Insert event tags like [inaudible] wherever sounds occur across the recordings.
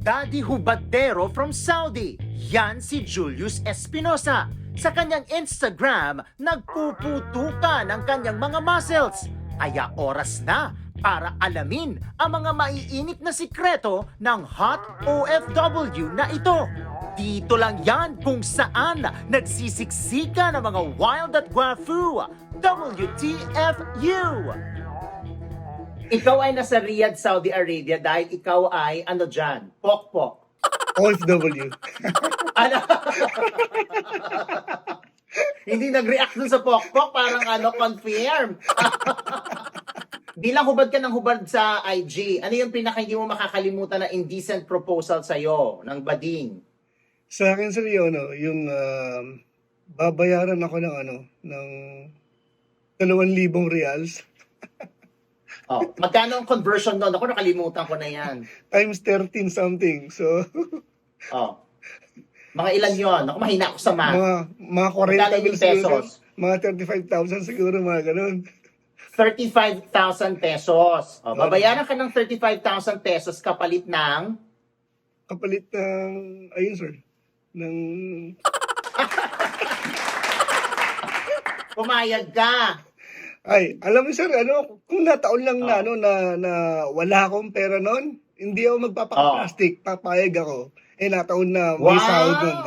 Daddy Hubadero from Saudi. Yan si Julius Espinosa. Sa kanyang Instagram, nagpuputukan ang kanyang mga muscles. Kaya oras na para alamin ang mga maiinit na sikreto ng hot OFW na ito. Dito lang yan kung saan nagsisiksika ng mga wild at guafu. WTFU! Ikaw ay nasa Riyadh, Saudi Arabia dahil ikaw ay ano dyan? Pokpok. OFW. Ano? Hindi nag-react dun sa pokpok, parang ano, confirm. Bilang hubad ka ng hubad sa IG, ano yung pinaka hindi mo makakalimutan na indecent proposal sa'yo ng bading? Sa akin sir, yun, ano, yung um, babayaran ako ng ano, ng 2,000 reals [laughs] Oh, magkano ang conversion doon? Ako nakalimutan ko na yan. times 13 something. So, Oh. Mga ilan yon? Ako mahina ako sa math. mga, mga 40 Magkano mil yung siguro. pesos? Mga 35,000 siguro, mga ganun. 35,000 pesos. Oh, babayaran ka ng 35,000 pesos kapalit ng Kapalit ng, ayun sir, ng, [laughs] pumayag ka. Ay, alam mo sir, ano, kung nataon lang na, Oh. ano, na, na wala akong pera noon, hindi ako magpapaka-plastic, papayag ako. Eh, nataon na may Wow! sahod nun.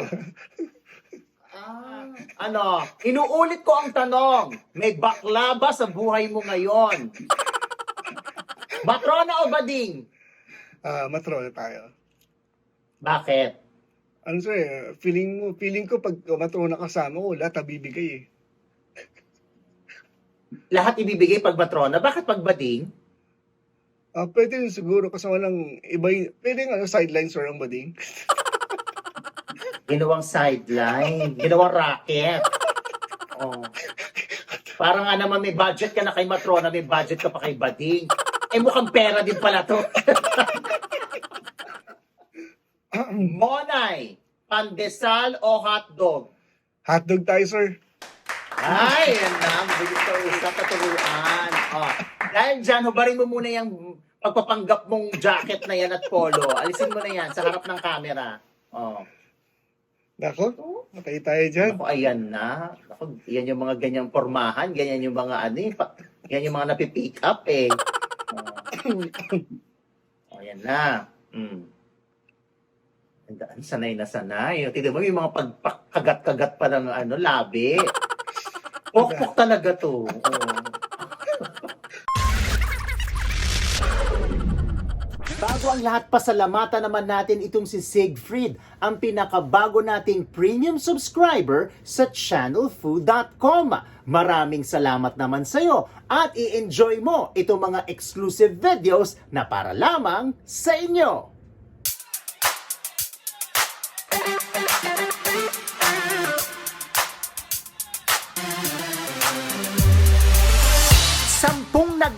Ah, [laughs] ano, inuulit ko ang tanong. May bakla ba sa buhay mo ngayon? Matrona o bading? Ah, matrona tayo. Bakit? Ano sir, eh, feeling mo, feeling ko pag matrona kasama ko, lahat nabibigay eh. Lahat ibibigay pag matrona. Bakit pag bading? Ah, pwede rin siguro kasi walang iba, y- pwede nga ano, sideline sir ang bading. [laughs] Ginawang sideline. Ginawang racket. Oh. Parang nga naman may budget ka na kay matrona, may budget ka pa kay bading. Eh mukhang pera din pala to. [laughs] Monay, pandesal o hotdog? Hotdog tayo sir. Ay, yan na. Mabilis ka usap, katuruan. Oh. Dahil dyan, hubarin mo muna yung pagpapanggap mong jacket na yan at polo. Alisin mo na yan sa harap ng camera. Oh. Nako, matay tayo dyan. Ako, ayan na. Ako, yan yung mga ganyang pormahan, ganyan yung mga ano, eh, pa, yan yung mga napipick up eh. Oh. [coughs] oh, yan na. Mm. Ang daan, sanay na sanay. Tignan mo, yung mga pagkagat-kagat pa ng ano, labi. Pokpok talaga to. [laughs] Bago ang lahat, pasalamatan naman natin itong si Siegfried, ang pinakabago nating premium subscriber sa channelfood.com. Maraming salamat naman sa iyo at i-enjoy mo itong mga exclusive videos na para lamang sa inyo.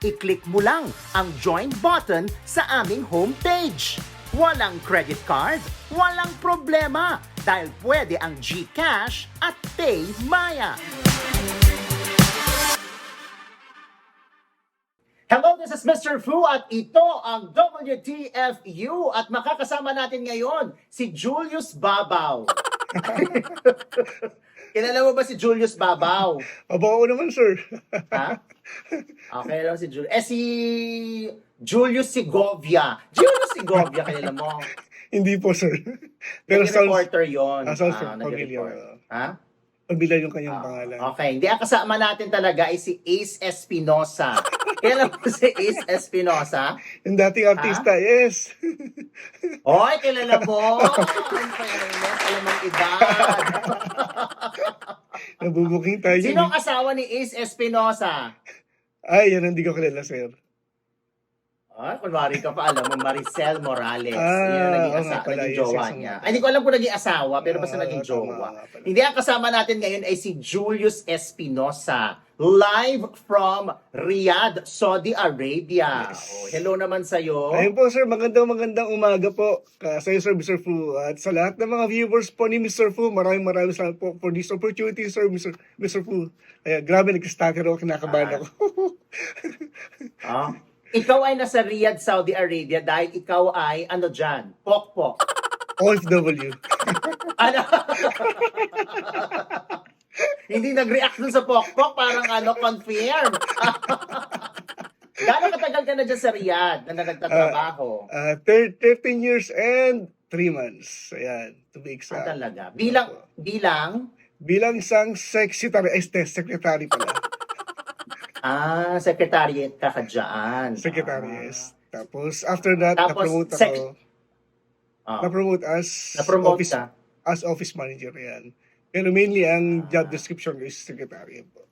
I-click mo lang ang join button sa aming homepage. Walang credit card, walang problema dahil pwede ang GCash at PayMaya. Hello, this is Mr. Fu at ito ang WTFU at makakasama natin ngayon si Julius Babaw. [laughs] Kilala mo ba si Julius Babaw? Aba ako naman sir. Ha? Okay lang si Julius. Eh si Julius Segovia. Julius Segovia, kilala mo. Hindi po, sir. Pero sounds reporter yun. Ah, sounds Ah, familiar. Ha? familiar yung kanyang Ah, pangalan. Okay. Hindi, ang kasama natin talaga ay si Ace Espinosa. [laughs] Kailan mo si Ace Espinosa? Yung dating artista, yes. Hoy, kilala mo! [laughs] Ang fairness, alam ang edad. Nabubuking tayo. Sino ang asawa ni Ace Espinosa? Ay, yan hindi ko kilala, sir. Ay, kunwari ka pa, alam mo, Maricel Morales. Ah, Yan naging, oo asa- nga pala, naging yes, jowa yes, niya. oo. Ay, hindi ko alam kung naging asawa, pero basta Ah, naging tama jowa. nga pala. Hindi, ang kasama natin ngayon ay si Julius Espinosa. Live from Riyadh, Saudi Arabia. Yes. Oh, hello naman sa'yo. Ayun po, sir. Magandang magandang umaga po. Uh, sa iyo, sir, Mr. Fu. At sa lahat ng mga viewers po ni Mr. Fu, maraming maraming salamat po for this opportunity, sir, Mr. Mr. Fu. Kaya grabe, nag-stutter ako, kinakabahan Ah. ako. Ah. [laughs] Ikaw ay nasa Riyadh, Saudi Arabia dahil ikaw ay ano dyan? Pokpok. OFW. [laughs] [laughs] Ano? Hindi nag-react dun sa pokpok, parang ano, confirm. [laughs] Gano'ng katagal ka na dyan sa Riyadh na nagtatrabaho? Uh, thir- 13 years and 3 months. Ayan, to be Ah, exact. talaga. Bilang, bilang, Bilang isang secretary, eh, secretary pala. Ah, secretary ka ka dyan. Secretary, yes. Tapos, after that, Ah. Tapos, na-promote sec- ako. Ah. Na-promote as Na-promote office, ka. as office manager yan. Pero mainly, ang job description ko is secretary po.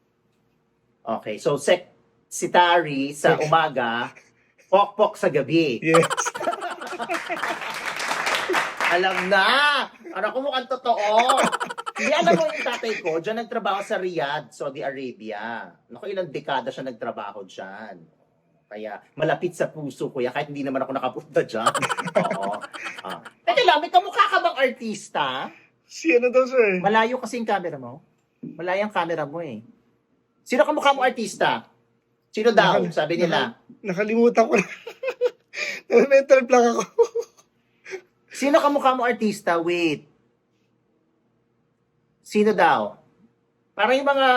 Okay, so secretary sa Sex- umaga, pokpok sa gabi. Yes. [laughs] Alam na! Ano ko mukhang totoo? Hindi alam mo yung tatay ko, dyan nagtrabaho sa Riyadh, Saudi Arabia. Naku, ilang dekada siya nagtrabaho dyan. Kaya malapit sa puso ko yan, kahit hindi naman ako nakapunta dyan. [laughs] Oo. Ah. Teka lang, may kamukha ka bang artista? si ano daw, sir? Malayo kasi yung camera mo. Malayo ang camera mo eh. Sino kamukha mo artista? Sino daw? Nakal- Sabi nila. Nakalimutan ko na. [laughs] Mental block ako. Sino kamukha mo artista? Wait. Sino daw? Parang yung mga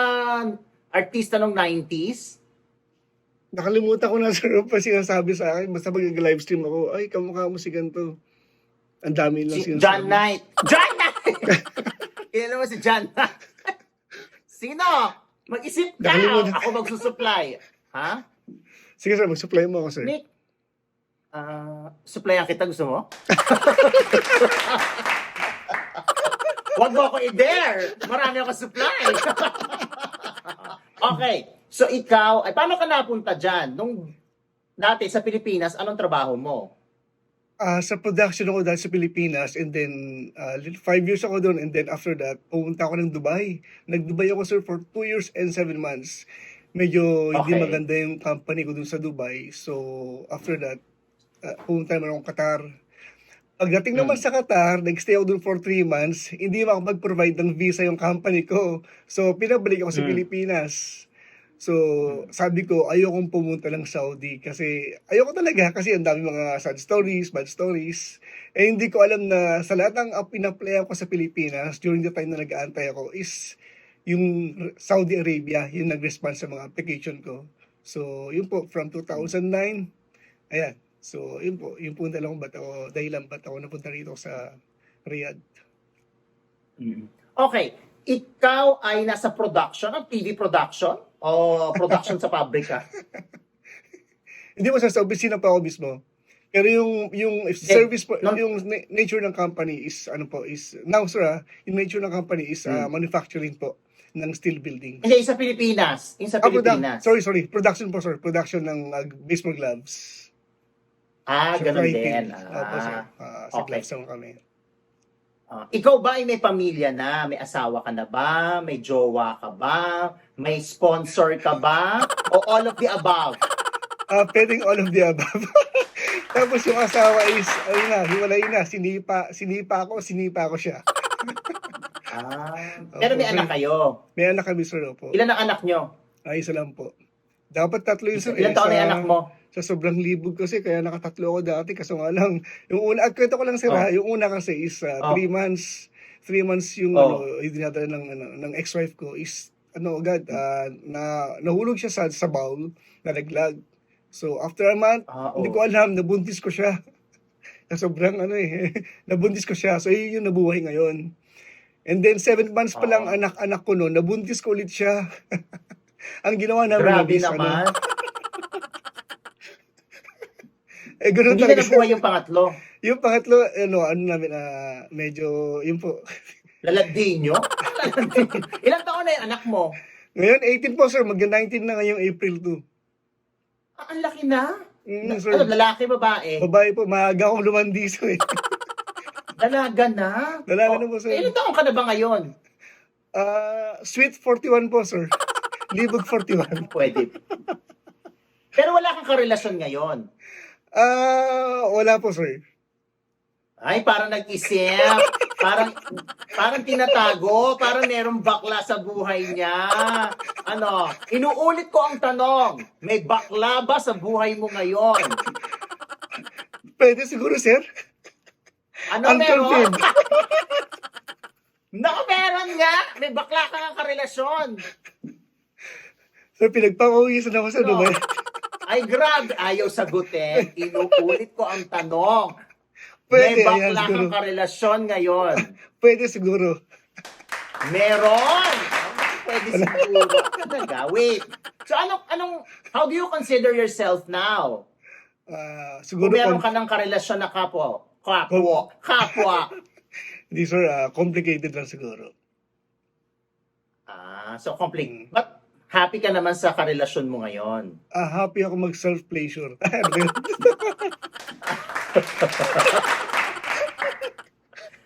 artista ng 90s. Nakalimutan ko na, sir, pa sinasabi sa akin. Basta mag-live stream ako, ay, kamukha mo si ganito. Ang dami lang Si sinasabi. John Knight. John Knight! [laughs] Kilala mo si John Knight. Sino? Mag-isip ka. Nakalimutan. Ako magsusupply. Ha? Sige, sir, mag-supply mo ako, sir. Nick? Ah, supplyan kita. Gusto mo? [laughs] Huwag mo ako i-dare. Marami ako supply. [laughs] okay. So ikaw, ay paano ka napunta dyan? Nung dati sa Pilipinas, anong trabaho mo? Ah, sa production ako dahil sa Pilipinas and then ah, five years ako doon and then after that, pumunta ako ng Dubai. Nag-Dubai ako, sir, for two years and seven months. Medyo hindi Okay. maganda yung company ko doon sa Dubai. So, after that, ah, pumunta naman akong Qatar. Pagdating naman Hmm. sa Qatar, nag-stay ako doon for three months, hindi mo ako mag-provide ng visa yung company ko. So, pinabalik ako sa Hmm. Pilipinas. So, sabi ko, ayokong pumunta ng Saudi kasi ayoko talaga kasi ang dami mga sad stories, bad stories. Eh, hindi ko alam na sa lahat ng uh, pinaplay ko sa Pilipinas during the time na nag-aantay ako is yung Saudi Arabia, yung nag-respond sa mga application ko. So, yun po, from 2009, ayan. So, yun po, yun po yung dalawang ba't ako, dahilan ba't ako napunta rito sa Riyadh. Okay. Ikaw ay nasa production, ang TV production? O production sa pabrika? [laughs] Hindi mo sa sa opisina pa ako mismo. Pero yung yung service po, no- yung na- nature ng company is ano po is now sir ah, yung nature ng company is ah, Hmm. manufacturing po ng steel building. Hindi, sa Pilipinas. Yung sa Ah, Pilipinas. sorry, sorry. Production po, sir. Production ng uh, baseball gloves. Ah, Sa ganun Friday. din. Opo, sir. Ah. Ah, sa okay. kami. Ah, ikaw ba ay may pamilya na? May asawa ka na ba? May jowa ka ba? May sponsor ka ba? o all of the above? [laughs] Ah, pwedeng all of the above. [laughs] Tapos yung asawa is, ayun na, hiwalay na. Sinipa, sinipa ako, sinipa ko siya. [laughs] Ah, pero may Opo, anak sir. kayo. May anak kami, sir, opo. Ilan ang anak nyo? Ay, isa lang po. Dapat tatlo yun, sir. Ilan eh, taon na yung anak mo? Sa sobrang libog kasi kaya nakatatlo ako dati kaso nga lang yung una kwento ko lang sir Oh. ha, yung una kasi is uh, Oh. three months three months yung Oh. ano dinadala ng ano, ng ex-wife ko is ano agad ah, na nahulog siya sa sa bowl nalaglag so after a month Ah, hindi oh. ko alam nabuntis ko siya [laughs] sobrang ano eh, [laughs] nabuntis ko siya. So, yun yung nabuhay ngayon. And then, seven months pa lang Oo. anak-anak ko noon, nabuntis ko ulit siya. [laughs] Ang ginawa namin Grabe is, ano, naman. Eh, ganun Hindi na talaga. nabuhay yung pangatlo. Yung pangatlo, ano, ano namin, ah, medyo, yun po. Laladin nyo? [laughs] Ilang taon na yung anak mo? Ngayon, 18 po, sir. Mag-19 na ngayong April 2. Ah, ang laki na. Mm, Na- sir. ano, lalaki, babae? Babae po, maaga akong lumandiso eh. [laughs] Dalaga na. Dalaga Oh, na po, sir. Ilang taon ka na ba ngayon? Ah, sweet 41 po, sir. [laughs] Libog 41. Pwede. Pero wala kang karelasyon ngayon. Ah, wala po, sir. Ay, parang nag-isip. Parang, parang tinatago. Parang merong bakla sa buhay niya. Ano, inuulit ko ang tanong. May bakla ba sa buhay mo ngayon? Pwede siguro, sir. Ano meron? Unconfirmed. [laughs] Naku, meron nga. May bakla ka ng karelasyon. Sir, pinagpapawisan ako sa No. Dubai. Ay, grabe. Ayaw sagutin. Inuulit ko ang tanong. Pwede, May ayan, bakla siguro. kang karelasyon ngayon. Pwede siguro. Meron! Pwede siguro. Talaga, wait. So, anong, anong, how do you consider yourself now? Ah, Kung siguro, meron com- ka ng karelasyon na kapwa, kapwa, [laughs] kapwa. hindi, sir, ah, complicated lang siguro. Ah, so complete. But happy ka naman sa karelasyon mo ngayon. Ah, happy ako mag self-pleasure. [laughs]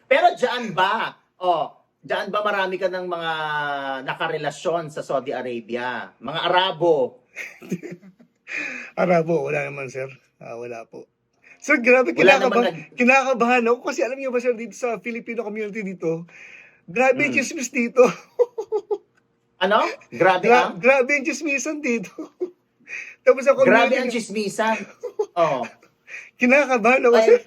Pero dyan ba, oh, dyan ba marami ka ng mga nakarelasyon sa Saudi Arabia? Mga Arabo? [laughs] Arabo, wala naman, sir. Ah, wala po. Sir, grabe, Wala kinakaba- naman kinakabahan ako kasi alam niyo ba, sir, dito sa Filipino community dito, grabe yung Hmm. chismis dito. [laughs] Ano? Grabe Gra- ang? grabe yung chismisan dito. [laughs] Tapos ako, Grabe ang chismisan. Oh. [laughs] kinakabahan ako, Ay.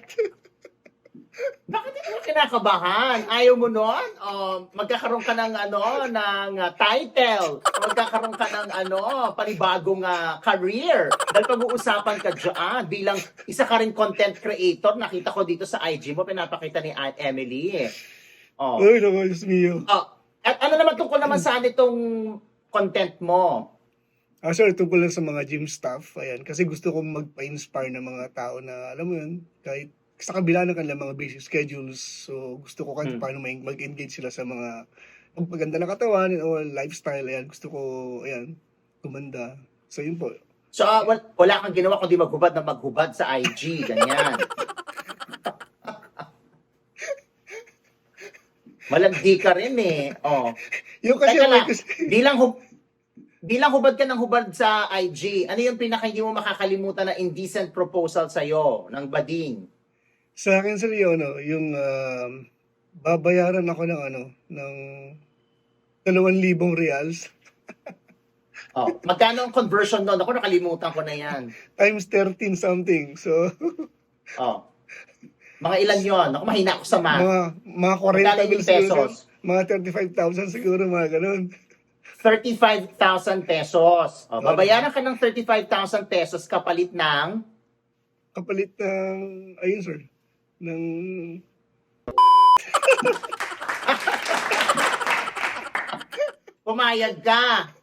Bakit hindi mo kinakabahan? Ayaw mo nun? O, magkakaroon ka ng ano, ng uh, title. Magkakaroon ka ng ano, panibagong uh, career. Dahil pag-uusapan ka dyan, bilang isa ka rin content creator, nakita ko dito sa IG mo, pinapakita ni Aunt Emily. Oh. Ay, naku, Diyos mio. oh. At ano naman tungkol naman saan itong content mo? Ah, sir, tungkol lang sa mga gym staff. Ayan, kasi gusto kong magpa-inspire ng mga tao na, alam mo yun, kahit sa kabila ng kanilang mga busy schedules, so gusto ko kahit Hmm. paano may- mag-engage sila sa mga pagpaganda ng katawan o lifestyle. Ayan, gusto ko, ayan, gumanda. So, yun po. So, wal- wala kang ginawa kundi maghubad na maghubad sa IG, ganyan. [laughs] Malandi ka rin eh. Oh. [laughs] Yung kasi, Teka lang, gusto- [laughs] bilang, hub, bilang hubad ka ng hubad sa IG, ano yung pinaka hindi mo makakalimutan na indecent proposal sa'yo ng bading? sa akin, sir, yun, ano, yung um, babayaran ako ng, ano, ng 2,000 reals [laughs] Oh, magkano ang conversion doon? Ako nakalimutan ko na yan. times 13 something. So, Oh. Mga ilan yon? Ako mahina ako sa math. mga, mga 40 Magkano mil yung siguro, pesos? sir. Mga 35,000 siguro, mga ganun. 35,000 pesos. Oh, babayaran ka ng 35,000 pesos kapalit ng kapalit ng, ayun sir, ng, [laughs] pumayag ka.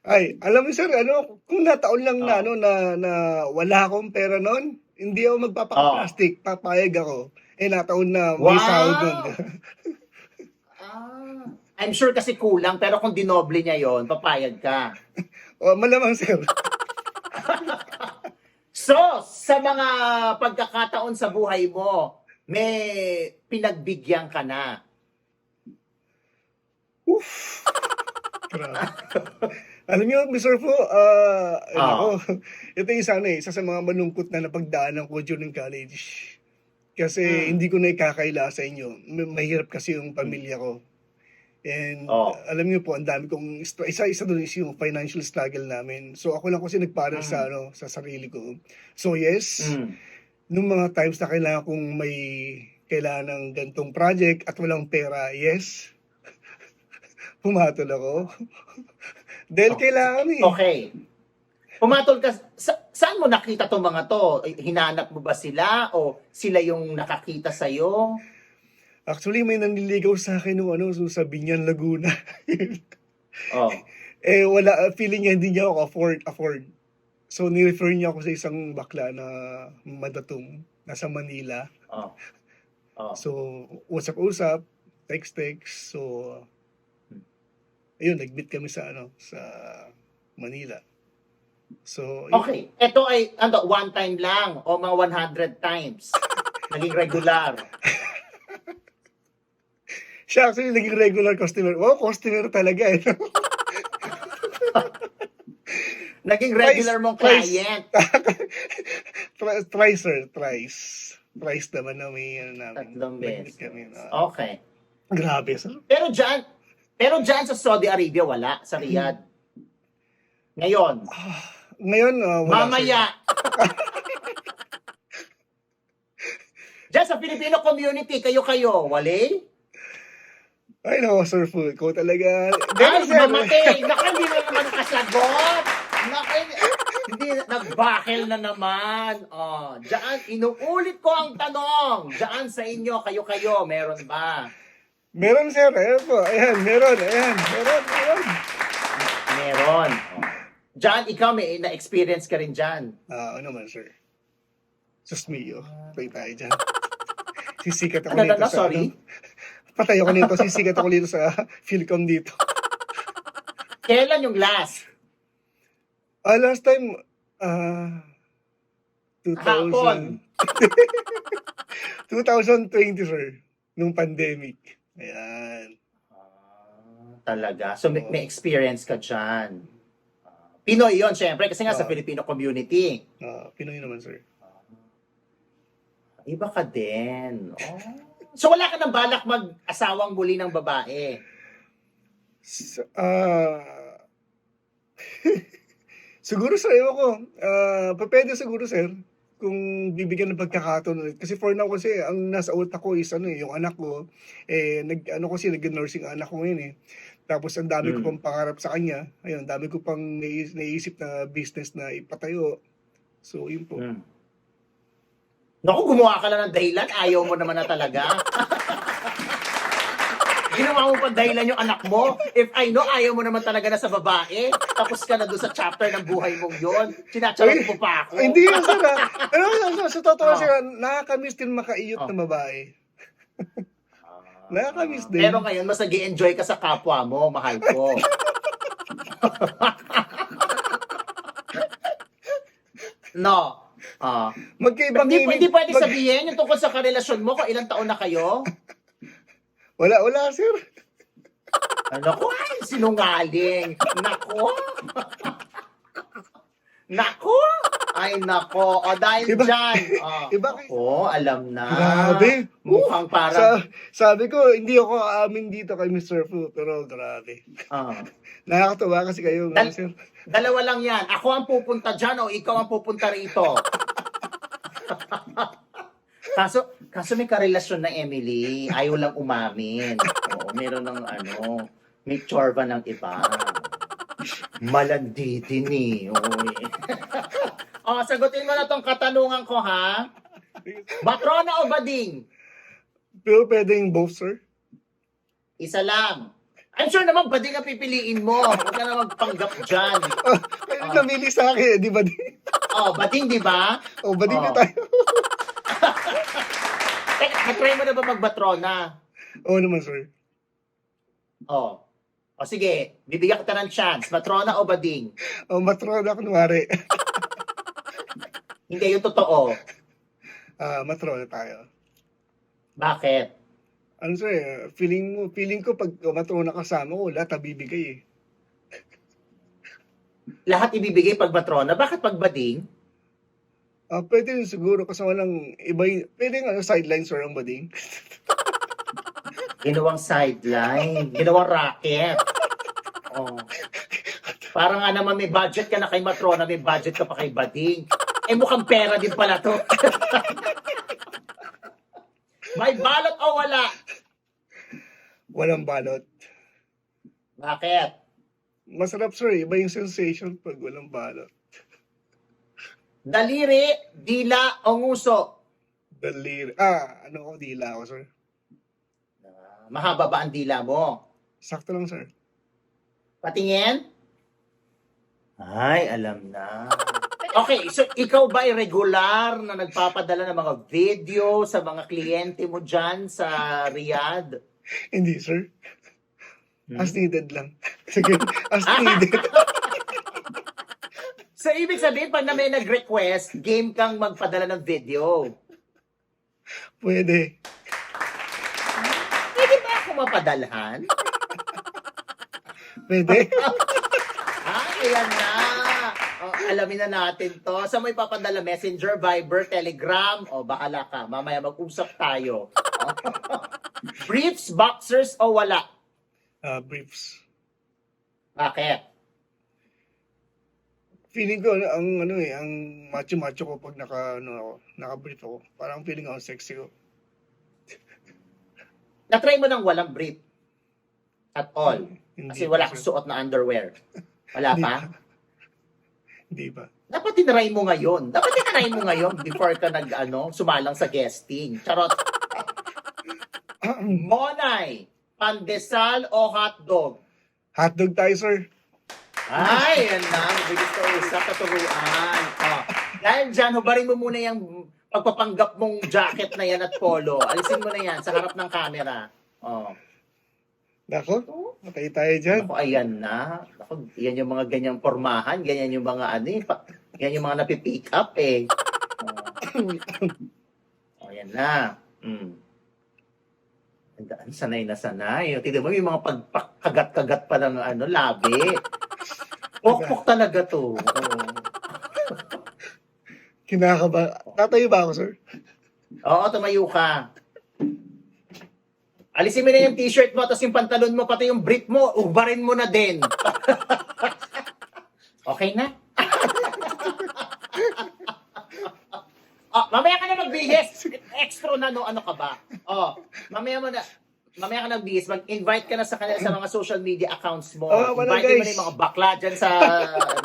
ay, alam mo sir, ano, kung nataon lang na, ano, na, na wala akong pera noon, hindi ako magpapaka-plastic, papayag ako. Eh, nataon na may Wow! sahod nun. Ah, [laughs] I'm sure kasi kulang pero kung dinoble niya yon, papayag ka. [laughs] o, malamang sir. [laughs] So, sa mga pagkakataon sa buhay mo, may pinagbigyan ka na. Oof. Grabe. Alam niyo, Mr. Fu, ah, Ah. ako, [laughs] ito yung isa, ano, eh, isa sa mga malungkot na napagdaanan ko during college. Kasi Hmm. hindi ko na ikakaila sa inyo. Ma- Mahirap kasi yung pamilya ko. And Oh. alam niyo po, ang dami kong, isa-isa doon is yung financial struggle namin. So ako lang kasi nagparal sa, Hmm. ano, sa sarili ko. So yes, Mm. nung mga times na kailangan kong may kailangan ng gantong project at walang pera, yes, [laughs] pumatol ako. Dahil kailangan eh. Okay. Pumatol ka, sa, saan mo nakita tong mga to? Hinanap mo ba sila o sila yung nakakita sa'yo? Actually, may nanliligaw sa akin nung ano, so sa Binyan, Laguna. [laughs] Oh. eh, wala, feeling niya hindi niya ako afford, afford. So, nirefer niya ako sa isang bakla na madatung, nasa Manila. Oh. Oh. So, usap-usap, text-text. So, ayun, nag-meet kami sa, ano, sa Manila. So, yun. Okay, ito ay ano, one time lang o mga 100 times. [laughs] Naging regular. siya actually naging regular customer. Wow, customer talaga eh. [laughs] Naging Twice- regular mong twice. client. [laughs] try, try, sir, thrice. Thrice naman na may, ano namin. Tatlong beses. kami na. Okay. Grabe, sir. Pero dyan, pero dyan sa Saudi Arabia, wala. Sa Riyadh. Ngayon, Ngayon, ah, wala, mamaya. Dyan sa Filipino community, kayo-kayo, wale? Ay, no, sir, food. Ikaw talaga. Ay, sir. mamatay! Naku, hindi na naman nakasagot! Naku, hindi, nagbakel na naman. Oh, diyan, inuulit ko ang tanong. Diyan sa inyo, kayo-kayo, meron ba? Meron, sir. Ayan po. Ayan, meron. Ayan, meron, meron. Meron. Oh. Diyan, ikaw may na-experience ka rin dyan. Ah, ano naman, sir. Sus mio. Patay tayo dyan. [laughs] Sisikat ako Ano, nito ano, sa, sorry? ano. Patay ako nito. Sisikat ako nito sa [laughs] Philcom dito. Kailan yung last? Ah, last time, ah, 2000. Hapon. 2020, [laughs] sir. Nung pandemic. Ayan. Ah, talaga. So may, may experience ka dyan. Pinoy yon syempre, kasi nga sa Oo. Filipino community. Ah, Pinoy naman, sir. Iba ka din. Oh. So wala ka ng balak mag-asawang muli ng babae. S- Ah, [laughs] siguro, sir, ewan ko. Ah, pa- pwede siguro, sir. Kung bibigyan ng pagkakataon ulit. Kasi for now kasi, ang nasa utak ko is ano eh, yung anak ko, eh, nag, ano kasi, nag-nursing anak ko ngayon eh. Tapos ang dami ko Mm. pang pangarap sa kanya. Ayun, dami ko pang nais- naisip na business na ipatayo. So, yun po. Hmm. Naku, gumawa ka lang ng dahilan. Ayaw mo naman na talaga. [laughs] Ginawa mo pa dahilan yung anak mo. If I know, ayaw mo naman talaga na sa babae. Tapos ka na doon sa chapter ng buhay mong yon. Sinacharot mo pa ako. Ay, hindi yun, sir. ah. Ano, sa, sa totoo, sir, nakakamiss din makaiyot na babae. Ah. Nakakamiss din. Pero ngayon, mas nag enjoy ka sa kapwa mo, mahal ko. [laughs] no. Ah. Magkaibang Hindi, hindi pwede sabihin yung tungkol sa karelasyon mo kung ilang taon na kayo. Wala, wala, sir. Nako, ay, sinungaling. Nako. nako. Ay, nako. O, dahil Iba- dyan. Oh, [laughs] iba Ako, alam na. Grabe. Mukhang Sa, parang... sabi ko, hindi ako aamin dito kay Mr. Fu, pero grabe. ah. [laughs] Nakakatawa kasi kayo, Dal- sir. Dalawa lang yan. Ako ang pupunta dyan o ikaw ang pupunta rito. [laughs] kaso, kaso may karelasyon na Emily. Ayaw lang umamin. Oo, meron ng ano, may chorba ng iba. Malandi din eh. Uy. [laughs] oh, sagutin mo na tong katanungan ko ha. Matrona o Bading? Pero pwedeng both, sir. Isa lang. I'm sure naman Bading ang pipiliin mo. Huwag ka na magpanggap dyan. [laughs] Kayo Ah. namili sa akin, di ba? Oh, Bading, di ba? O, ba din Oh. na tayo? Teka, na-try mo na ba magbatrona? Oo naman, sir. Oh. O sige, bibigyan kita ng chance. Matrona o bading? O, matrona, kunwari. [laughs] Hindi, yung totoo. Ah, matrona tayo. Bakit? Ano, sir, feeling mo, feeling ko pag matrona kasama ko, lahat nabibigay eh. Lahat ibibigay pag matrona. Bakit pag bading? Ah, pwede rin siguro kasi walang iba y- pwede nga sideline sir ang bading. [laughs] Ginawang sideline. Ginawang racket. Oh. Para nga naman may budget ka na kay matrona, may budget ka pa kay bading. Eh mukhang pera din pala to. [laughs] may balot o wala? Walang balot. Bakit? Masarap sir, iba yung sensation pag walang balot. Daliri, dila, o nguso. Daliri. Ah, ano ko, dila ako, sir. Ah, Mahaba ba ang dila mo? Sakto lang, sir. Patingin? Ay, alam na. [laughs] Okay, so ikaw ba ay regular na nagpapadala ng mga video sa mga kliyente mo dyan sa Riyadh? Hindi, sir. Hmm. As needed lang. [laughs] Sige, as needed. [laughs] So, ibig sabihin, pag na may nag-request, game kang magpadala ng video. Pwede. Pwede ba ako mapadalhan? Pwede. Ay, [laughs] ayan na. Oh, alamin na natin to. Sa mo ipapadala? Messenger, Viber, Telegram? O, bahala ka. Mamaya mag-usap tayo. [laughs] Briefs, boxers, o wala? Ah, briefs. Bakit? Feeling ko, ang ano eh, ang macho-macho ko pag naka, ano ako, naka-brief ako. Parang feeling ako sexy ko. [laughs] Na-try mo nang walang brief? At all? Hindi Kasi pa, wala kang suot na underwear. Wala Hindi pa? [laughs] Hindi pa. Dapat tinry mo ngayon. Dapat tinry mo ngayon before ka nag, ano, sumalang sa guesting. Charot. [laughs] Monay, pandesal o hotdog? Hotdog tayo, sir. Ay, yan na. Mabilis ka usap, katuruan. Oh. Dahil dyan, hubarin mo muna yung pagpapanggap mong jacket na yan at polo. Alisin mo na yan sa harap ng camera. Oh. Nako, patay tayo dyan. Ako, ayan na. Ako, yan yung mga ganyang pormahan. Ganyan yung mga ano eh. pa- Yan yung mga napipick up eh. Oh, oh yan na. Mm. Ang daan, sanay na sanay. Tignan mo, yung mga pagkagat-kagat pa ng ano, labi. Pokpok talaga to. [laughs] Oo. Kinakaba. Tatayo ba ako, sir? Oo, tumayo ka. Alisin mo na yung t-shirt mo, tapos yung pantalon mo, pati yung brief mo, ubarin mo na din. [laughs] okay na? [laughs] oh, mamaya ka na magbihis. Extra na no, ano ka ba? Oh, mamaya mo na, mamaya ka nagbihis, mag-invite ka na sa kanila sa mga social media accounts mo. Oo, wala, Invite mo guys. na yung mga bakla dyan sa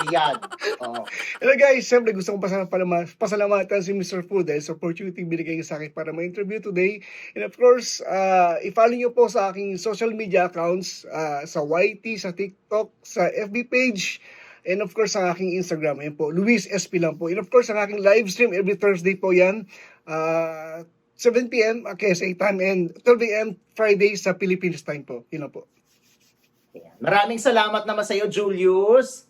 Riyadh. Oh. Hello guys, siyempre gusto kong pasalamatan, pasalamatan si Mr. Fu dahil sa opportunity binigay niya sa akin para ma-interview today. And of course, uh, i-follow niyo po sa aking social media accounts, uh, sa YT, sa TikTok, sa FB page, and of course sa aking Instagram. Ayan po, Luis SP lang po. And of course, ang aking live stream every Thursday po yan. Uh, 7 p.m. uh, KSA time and 12 a.m. Friday sa Philippines time po. Yun na po. Ayan. Maraming salamat naman sa iyo, Julius.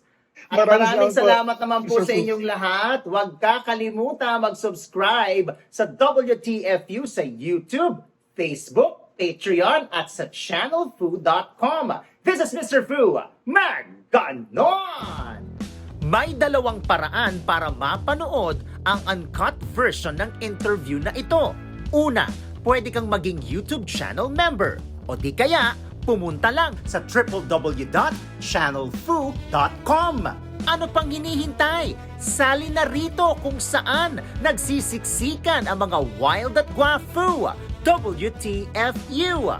At Maraming maraming, salamat salamat naman po sa inyong lahat. Huwag kakalimutan mag-subscribe sa WTFU sa YouTube, Facebook, Patreon, at sa channelfu.com. This is Mr. Fu. Maganon! May dalawang paraan para mapanood ang uncut version ng interview na ito. Una, pwede kang maging YouTube channel member. O di kaya, pumunta lang sa www.channelfu.com. Ano pang hinihintay? Sali na rito kung saan nagsisiksikan ang mga wild at guafu. WTFU.